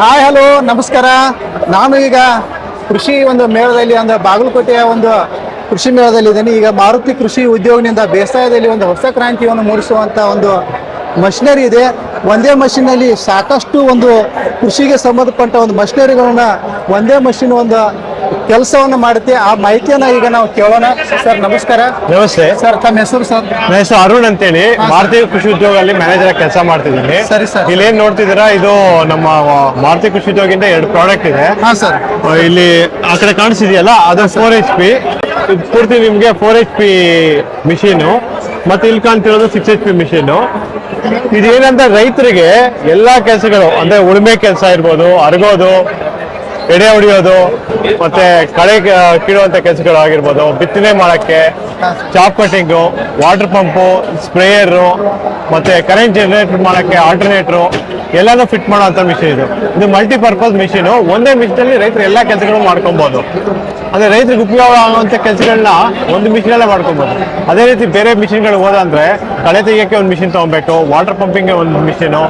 Hi hello ನಮಸ್ಕಾರ. ನಾನು ಈಗ ಕೃಷಿ ಒಂದು ಮೇಳದಲ್ಲಿ, ಒಂದು ಬಾಗಲಕೋಟೆಯ ಒಂದು ಕೃಷಿ ಮೇಳದಲ್ಲಿ ಇದ್ದೇನೆ. ಈಗ ಮಾರುತಿ ಕೃಷಿ ಉದ್ಯೋಗದಿಂದ ಬೇಸಾಯದಲ್ಲಿ ಒಂದು ಹೊಸ ಕ್ರಾಂತಿಯನ್ನು ಮೂಡಿಸುವಂತ ಒಂದು ಮಷಿನರಿ ಇದೆ. ಒಂದೇ ಮಷಿನಲ್ಲಿ ಸಾಕಷ್ಟು ಒಂದು ಕೃಷಿಗೆ ಸಂಬಂಧಪಟ್ಟ ಒಂದು ಮಷಿನರಿಗಳನ್ನ ಒಂದೇ ಮಷಿನ್ ಒಂದು ಕೆಲಸವನ್ನು ಮಾಡುತ್ತೆ. ಆ ಮಾಹಿತಿಯನ್ನ ಈಗ ನಾವು ಕೇಳೋಣ. ಸರ್ ನಮಸ್ಕಾರ. ನಮಸ್ತೆ. ಸರ್ ತಮ್ಮ ಹೆಸರು ಸರ್? ನನ್ನ ಹೆಸರು ಅರುಣ್ ಅಂತೇಳಿ. ಭಾರತೀಯ ಕೃಷಿ ಉದ್ಯೋಗದಲ್ಲಿ ಮ್ಯಾನೇಜರ್ ಕೆಲಸ ಮಾಡ್ತಿದ್ದೀನಿ. ಸರಿ, ಸರ್. ಇಲ್ಲಿ ಏನ್ ನೋಡ್ತಿದ್ದೀರಾ? ಇದು ನಮ್ಮ ಭಾರತೀಯ ಕೃಷಿ ಉದ್ಯೋಗಿಂದ ಎರಡು ಪ್ರಾಡಕ್ಟ್ ಇದೆ. ಹಾ ಸರ್. ಇಲ್ಲಿ ಆ ಕಡೆ ಕಾಣಿಸಿದೆಯಲ್ಲ? ಅದು ಫೋರ್ ಎಚ್ ಪಿ ಪೂರ್ತಿ ನಿಮ್ಗೆ ಫೋರ್ ಎಚ್ ಪಿ ಮಿಷಿನ್ ಮತ್ತೆ ಇಲ್ಲಿ ಕಾಣ್ತಿರೋದು ಸಿಕ್ಸ್ ಎಚ್ ಪಿ ಮಿಷಿನ್ ಇದೇನಂದ್ರೆ ರೈತರಿಗೆ ಎಲ್ಲಾ ಕೆಲಸಗಳು ಅಂದ್ರೆ ಉಳುಮೆ ಕೆಲಸ ಇರ್ಬೋದು ಅರಗೋದು ಎಡೆ ಹೊಡಿಯೋದು, ಮತ್ತೆ ಕಳೆ ಕೀಳುವಂತ ಕೆಲಸಗಳು ಆಗಿರ್ಬೋದು ಬಿತ್ತನೆ ಮಾಡಕ್ಕೆ chop cutting water pump sprayer ಮತ್ತೆ ಕರೆಂಟ್ ಜನರೇಟ್ ಮಾಡಕ್ಕೆ ಆಲ್ಟರ್ನೇಟ್ರು ಎಲ್ಲಾನು ಫಿಟ್ ಮಾಡುವಂತ ಮಿಷಿನ್ ಇದು. ಇದು ಮಲ್ಟಿಪರ್ಪಸ್ ಮಿಷಿನ್ ಒಂದೇ ಮಿಷಿನ್ ಅಲ್ಲಿ ರೈತರು ಎಲ್ಲಾ ಕೆಲಸಗಳು ಮಾಡ್ಕೊಬಹುದು ಅಂದ್ರೆ ರೈತರಿಗೆ ಉಪಯೋಗ ಆಗುವಂತ ಕೆಲಸಗಳನ್ನ ಒಂದು ಮಿಷಿನ್ ಅಲ್ಲೇ ಮಾಡ್ಕೊಬಹುದು ಅದೇ ರೀತಿ ಬೇರೆ ಮಿಷಿನ್ಗಳು ಹೋದಂದ್ರೆ ಕಳೆ ತೆಗಿಯಕ್ಕೆ ಒಂದು ಮಿಷಿನ್ ತಗೊಬೇಕು ವಾಟರ್ ಪಂಪಿಂಗ್ಗೆ ಒಂದು ಮಿಷಿನು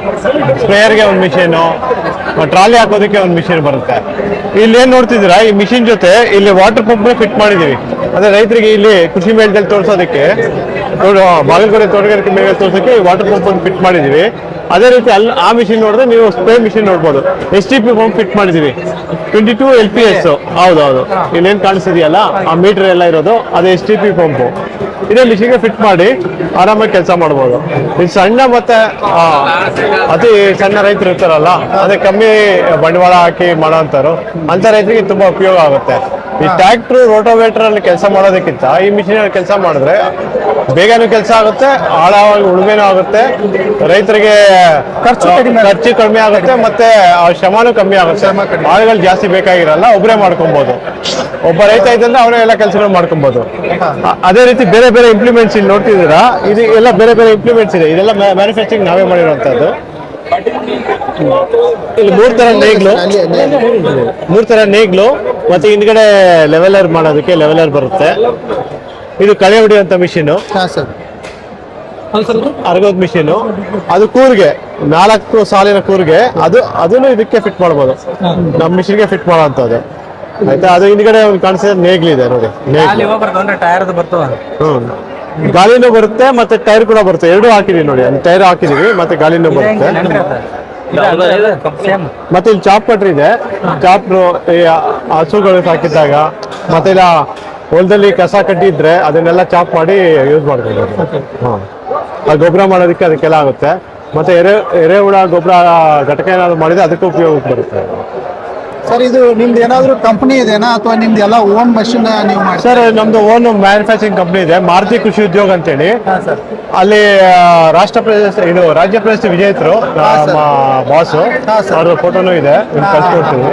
ಸ್ಪ್ರೇಯರ್ಗೆ ಒಂದು ಮಿಷಿನು ಟ್ರಾಲಿ ಹಾಕೋದಕ್ಕೆ ಒಂದು ಮಿಷಿನ್ ಬರುತ್ತೆ. ಇಲ್ಲಿ ಏನ್ ನೋಡ್ತಿದ್ದೀರಾ? ಈ ಮಿಷಿನ್ ಜೊತೆ ಇಲ್ಲಿ ವಾಟರ್ ಪಂಪ್ ಫಿಟ್ ಮಾಡಿದೀವಿ ಅಂದ್ರೆ ರೈತರಿಗೆ ಇಲ್ಲಿ ಕೃಷಿ ಮೇಳದಲ್ಲಿ ತೋರಿಸೋದಕ್ಕೆ. ಬಾಗಲಕೋಟೆ ತೋಟಗಾರಿಕೆ ಮೇಲೆ ತೋರ್ಸೋಕೆ ವಾಟರ್ ಪಂಪ್ ಫಿಟ್ ಮಾಡಿದೀವಿ ಅದೇ ರೀತಿ ಅಲ್ಲಿ ಆ ಮಿಷಿನ್ ನೋಡಿದ್ರೆ ನೀವು ಸ್ಪ್ರೇ ಮಿಷಿನ್ ನೋಡ್ಬೋದು. S T P pump fit ಮಾಡಿದೀವಿ twenty two L P S ಹೌದು ಹೌದು. ಇನ್ನೇನು ಕಾಣಿಸಿದೆಯಲ್ಲ ಆ ಮೀಟರ್ ಎಲ್ಲ ಇರೋದು, ಅದೇ ಎಸ್ ಟಿ ಪಿ ಪಂಪು ಇದೇ ಮಿಷಿನ್ಗೆ ಫಿಟ್ ಮಾಡಿ ಆರಾಮಾಗಿ ಕೆಲಸ ಮಾಡ್ಬೋದು. ಇದು ಸಣ್ಣ ಮತ್ತೆ ಅತಿ ಸಣ್ಣ ರೈತರು ಇರ್ತಾರಲ್ಲ, ಅದೇ ಕಮ್ಮಿ ಬಂಡವಾಳ ಹಾಕಿ ಮಾಡೋಂಥವ್ರು ಅಂತ ರೈತರಿಗೆ ತುಂಬಾ ಉಪಯೋಗ ಆಗುತ್ತೆ. ಈ ಟ್ಯಾಕ್ಟ್ರು ರೋಟೋವೇಟರ್ ಅಲ್ಲಿ ಕೆಲಸ ಮಾಡೋದಕ್ಕಿಂತ ಈ ಮಿಷಿನ್ ಅಲ್ಲಿ ಕೆಲಸ ಮಾಡಿದ್ರೆ ಬೇಗನೂ ಕೆಲಸ ಆಗುತ್ತೆ, ಆಳವಾಗಿ ಉಳುಮೆನೂ ಆಗುತ್ತೆ, ರೈತರಿಗೆ ಖರ್ಚು ಕಡಿಮೆ ಖರ್ಚು ಕಡಿಮೆ ಆಗುತ್ತೆ ಮತ್ತೆ ಆ ಶ್ರಮನೂ ಕಮ್ಮಿ ಆಗುತ್ತೆ. ಆಳುಗಳು ಜಾಸ್ತಿ ಬೇಕಾಗಿರಲ್ಲ ಒಬ್ಬರೇ ಮಾಡ್ಕೊಬಹುದು ಒಬ್ಬ ರೈತ ಇದ್ದಂದ್ರೆ ಅವರೇ ಎಲ್ಲ ಕೆಲಸಗಳು ಮಾಡ್ಕೊಬಹುದು ಅದೇ ರೀತಿ ಬೇರೆ ಬೇರೆ ಇಂಪ್ಲಿಮೆಂಟ್ಸ್ ಇಲ್ಲಿ ನೋಡ್ತಿದ್ದೀರಾ? ಇದು ಎಲ್ಲ ಬೇರೆ ಬೇರೆ ಇಂಪ್ಲಿಮೆಂಟ್ಸ್ ಇದೆ. ಇದೆಲ್ಲ ಮ್ಯಾನುಫ್ಯಾಕ್ಚರಿಂಗ್ ನಾವೇ ಮಾಡಿರುವಂತದ್ದು ಇಲ್ಲಿ ಮೂರ್ ತರ ನೇಗ್ಲು. ಮೂರ್ ತರ ನೇಗ್ಲು ಮತ್ತೆ ಹಿಂದ್ಗಡೆ ಲೆವೆಲರ್ ಮಾಡೋದಕ್ಕೆ ಲೆವೆಲರ್ ಬರುತ್ತೆ. ಇದು ಕಳೆ ಹೊಡೆಯುವಂತ ಮಿಷಿನ್ ಅರಗೋದ್ ಮಿಷಿನ್ ಅದು ಕೂರ್ಗೆ ನಾಲ್ಕು ಸಾಲಿನ ಕೂರ್ಗೆ ಅದು ಅದನ್ನು ಇದಕ್ಕೆ ಫಿಟ್ ಮಾಡ್ಬೋದು. ನಮ್ಮ ಮಿಷಿನ್ಗೆ ಫಿಟ್ ಮಾಡೋಂಥದ್ದು ಆಯ್ತಾ? ಅದು ಹಿಂದ್ಗಡೆ ಒಂದು ಕಾಣಿಸಿದ ನೇಗ್ಲಿದೆ ನೋಡಿ. ಅಲ್ಲಿ ಬರ್ತವ ಹ್ಮ್. ಗಾಳಿನು ಬರುತ್ತೆ ಮತ್ತೆ ಟೈರ್ ಕೂಡ ಬರುತ್ತೆ. ಎರಡು ಹಾಕಿದೀವಿ ನೋಡಿ. ಟೈರ್ ಹಾಕಿದೀವಿ ಮತ್ತೆ ಗಾಳಿನೂ ಬರುತ್ತೆ. ಮತ್ತೆ ಇಲ್ಲಿ ಚಾಪ್ ಪಟ್ರಿ ಇದೆ ಚಾಪ್ ಹಸುಗಳು ಸಾಕಿದ್ದಾಗ ಮತ್ತೆ ಇಲ್ಲ ಹೊಲದಲ್ಲಿ ಕಸ ಕಟ್ಟಿದ್ರೆ ಅದನ್ನೆಲ್ಲ ಚಾಪ್ ಮಾಡಿ ಯೂಸ್ ಮಾಡ್ಬೋದು. ಹ್ಮ್ ಆ ಗೊಬ್ಬರ ಮಾಡೋದಕ್ಕೆ ಅದಕ್ಕೆಲ್ಲ ಆಗುತ್ತೆ. ಮತ್ತೆ ಎರೆ ಎರೆಹುಳ ಗೊಬ್ಬರ ಘಟಕ ಏನಾದ್ರು ಮಾಡಿದ್ರೆ ಅದಕ್ಕೂ ಉಪಯೋಗಕ್ಕೆ ಬರುತ್ತೆ. ಸರ್ ಇದು ನಿಮ್ದು ಏನಾದರೂ ಕಂಪನಿ ಇದೆನಾ? ಅಥವಾ ನಿಮ್ದು ಎಲ್ಲ ಓನ್ ಮಷಿನ್ ನೀವು ಮಾಡಿ ಸರ್ ನಮ್ದು ಓನ್ ಮ್ಯಾನುಫ್ಯಾಕ್ಚರಿಂಗ್ ಕಂಪ್ನಿ ಇದೆ. ಮಾರುತಿ ಕೃಷಿ ಉದ್ಯೋಗ ಅಂತೇಳಿ. ಅಲ್ಲಿ ಆ, ರಾಷ್ಟ್ರ ಪ್ರಶಸ್ತಿ ಇದು ರಾಜ್ಯ ಪ್ರಶಸ್ತಿ ವಿಜೇತರು ನಮ್ಮ ಬಾಸು ಹಾ, ಸರ್. ಅವ್ರ ಫೋಟೋನು ಇದೆ. ಕಳ್ಸಿಕೊಡ್ತೀವಿ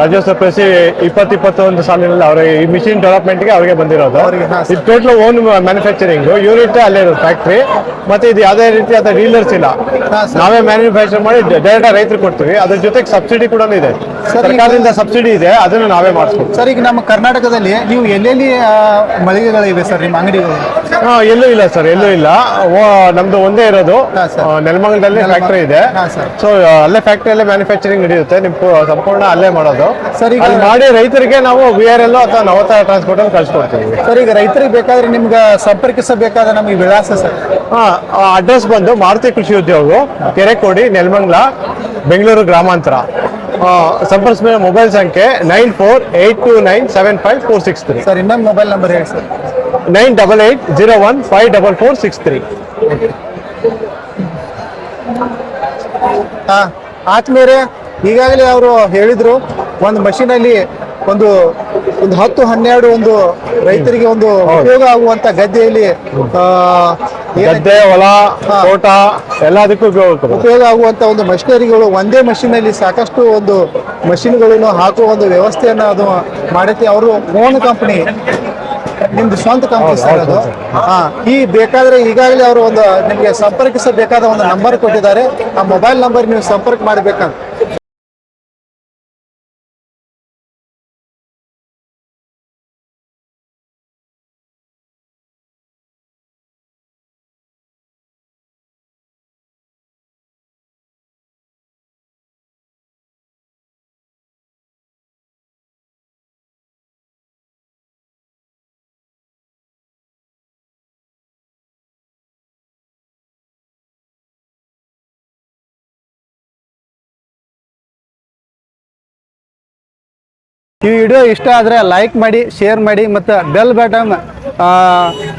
ರಾಜ್ಯೋತ್ಸವ ಪ್ರಶಸ್ತಿ ಇಪ್ಪತ್ತು ಇಪ್ಪತ್ತೊಂದು ಸಾಲಿನಲ್ಲಿ ಅವರಿಗೆ ಈ ಮಿಷಿನ್ ಡೆವಲಪ್ಮೆಂಟ್ಗೆ ಅವರಿಗೆ ಬಂದಿರೋದು. ಇದು ಟೋಟಲ್ ಓನ್ ಮ್ಯಾನುಫ್ಯಾಕ್ಚರಿಂಗ್ ಯೂನಿಟ್ ಅಲ್ಲೇ ಇರೋದು ಫ್ಯಾಕ್ಟ್ರಿ ಮತ್ತೆ ಇದು ಯಾವುದೇ ರೀತಿಯಾದ ಡೀಲರ್ಸ್ ಇಲ್ಲ. ನಾವೇ ಮ್ಯಾನುಫ್ಯಾಕ್ಚರ್ ಮಾಡಿ ಡೈರೆಕ್ಟ್ ರೈತರು ಕೊಡ್ತೀವಿ. ಅದ್ರ ಜೊತೆಗೆ ಸಬ್ಸಿಡಿ ಕೂಡ ಇದೆ. ಸರ್ಕಾರದಿಂದ ಸಬ್ಸಿಡಿ ಇದೆ ಅದನ್ನು ನಾವೇ ಮಾಡಿಸ್ಕೊಡ್ತೀವಿ. ಸರ್ ಈಗ ನಮ್ಮ ಕರ್ನಾಟಕದಲ್ಲಿ ನೀವು ಎಲ್ಲೆಲ್ಲಿ ಮಳಿಗೆಗಳಿವೆ ಸರ್ ನಿಮ್ಮ ಅಂಗಡಿಗಳು? ಎಲ್ಲೂ ಇಲ್ಲ ಸರ್ ಎಲ್ಲೂ ಇಲ್ಲ. ನಮ್ದು ಒಂದೇ ಇರೋದು. ನೆಲಮಂಗಲದಲ್ಲಿ ಫ್ಯಾಕ್ಟ್ರಿ ಇದೆ. ಸೊ ಅಲ್ಲೇ ಫ್ಯಾಕ್ಟರಿಯಲ್ಲೇ ಮ್ಯಾನುಫ್ಯಾಕ್ಚರಿಂಗ್ ನಡೆಯುತ್ತೆ. ನಿಮ್ಮ ಸಂಪೂರ್ಣ ಅಲ್ಲೇ ಮಾಡೋದು. ಸರ್, ಈಗ- ಮಾಡಿ ರೈತರಿಗೆ ನಾವು ವಿ ಆರ್ ಎಲ್ ಅಥವಾ ನವತಾ ಟ್ರಾನ್ಸ್ಪೋರ್ಟ್ ಅಲ್ಲಿ ಕಳ್ಸಿಕೊಡ್ತೀವಿ. ಸರ್ ಈಗ ರೈತರಿಗೆ ಬೇಕಾದ್ರೆ ನಿಮ್ಗೆ ಸಂಪರ್ಕಿಸಬೇಕಾದ ನಮಗೆ ವಿಳಾಸ ಸರ್? ಅಡ್ರೆಸ್ ಬಂದು ಮಾರುತಿ ಕೃಷಿ ಉದ್ಯೋಗ ಕೆರೆಕೋಡಿ ನೆಲಮಂಗ್ಲ ಬೆಂಗಳೂರು ಗ್ರಾಮಾಂತರ. ಸಂಪರ್ಕಿಸಿದ ಮೊಬೈಲ್ ಸಂಖ್ಯೆ nine four eight two nine seven five four six three. Sir ಇನ್ನೊಂದು ಮೊಬೈಲ್ ನಂಬರ್ ಹೇಳಿ sir. Nine double eight zero one five double four six three. ಹಾಂ ಈಗಾಗಲೇ ಅವರು ಹೇಳಿದ್ರು ಒಂದು ಮಷೀನಲ್ಲಿ ಒಂದು ಒಂದು ಹತ್ತು ಹನ್ನೆರಡು ಒಂದು ರೈತರಿಗೆ ಒಂದು ಉಪಯೋಗ ಆಗುವಂತ ಗದ್ದೆಯಲ್ಲಿ ಗದ್ದೆ ಹೊಲ. ತೋಟ ಎಲ್ಲದಕ್ಕೂ ಉಪಯೋಗ ಉಪಯೋಗ ಆಗುವಂತ ಒಂದು ಮಷಿನರಿಗಳು ಒಂದೇ ಮಷೀನಲ್ಲಿ ಸಾಕಷ್ಟು ಒಂದು ಮಷಿನ್ಗಳನ್ನು ಹಾಕುವ ಒಂದು ವ್ಯವಸ್ಥೆಯನ್ನ ಅದು ಮಾಡೈತಿ ಅವರು ಓನ್ ಕಂಪನಿ ನಿಮ್ದು ಸ್ವಂತ ಕಂಪನಿ ಸರ್ ಅದು. ಹಾ ಈ ಬೇಕಾದ್ರೆ ಈಗಾಗಲೇ ಅವರು ಒಂದು ನಿಮಗೆ ಸಂಪರ್ಕಿಸಬೇಕಾದ ಒಂದು ನಂಬರ್ ಕೊಟ್ಟಿದ್ದಾರೆ. ಆ ಮೊಬೈಲ್ ನಂಬರ್ ನೀವು ಸಂಪರ್ಕ ಮಾಡಬೇಕಂತ. ಈ ವಿಡಿಯೋ ಇಷ್ಟ ಆದರೆ ಲೈಕ್ ಮಾಡಿ ಶೇರ್ ಮಾಡಿ ಮತ್ತು ಬೆಲ್ ಬಟನ್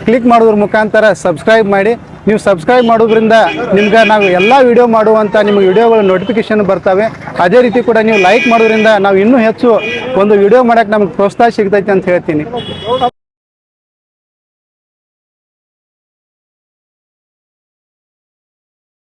ಕ್ಲಿಕ್ ಮಾಡೋದ್ರ ಮುಖಾಂತರ ಸಬ್ಸ್ಕ್ರೈಬ್ ಮಾಡಿ. ನೀವು ಸಬ್ಸ್ಕ್ರೈಬ್ ಮಾಡೋದ್ರಿಂದ ನಿಮ್ಗೆ ನಾವು ಎಲ್ಲ ವಿಡಿಯೋ ಮಾಡುವಂಥ ನಿಮ್ಗೆ ವಿಡಿಯೋಗಳು ನೋಟಿಫಿಕೇಶನ್ ಬರ್ತವೆ. ಅದೇ ರೀತಿ ಕೂಡ ನೀವು ಲೈಕ್ ಮಾಡೋದ್ರಿಂದ ನಾವು ಇನ್ನೂ ಹೆಚ್ಚು ಒಂದು ವಿಡಿಯೋ ಮಾಡೋಕ್ಕೆ ನಮ್ಗೆ ಪ್ರೋತ್ಸಾಹ ಸಿಗ್ತೈತೆ ಅಂತ ಹೇಳ್ತೀನಿ.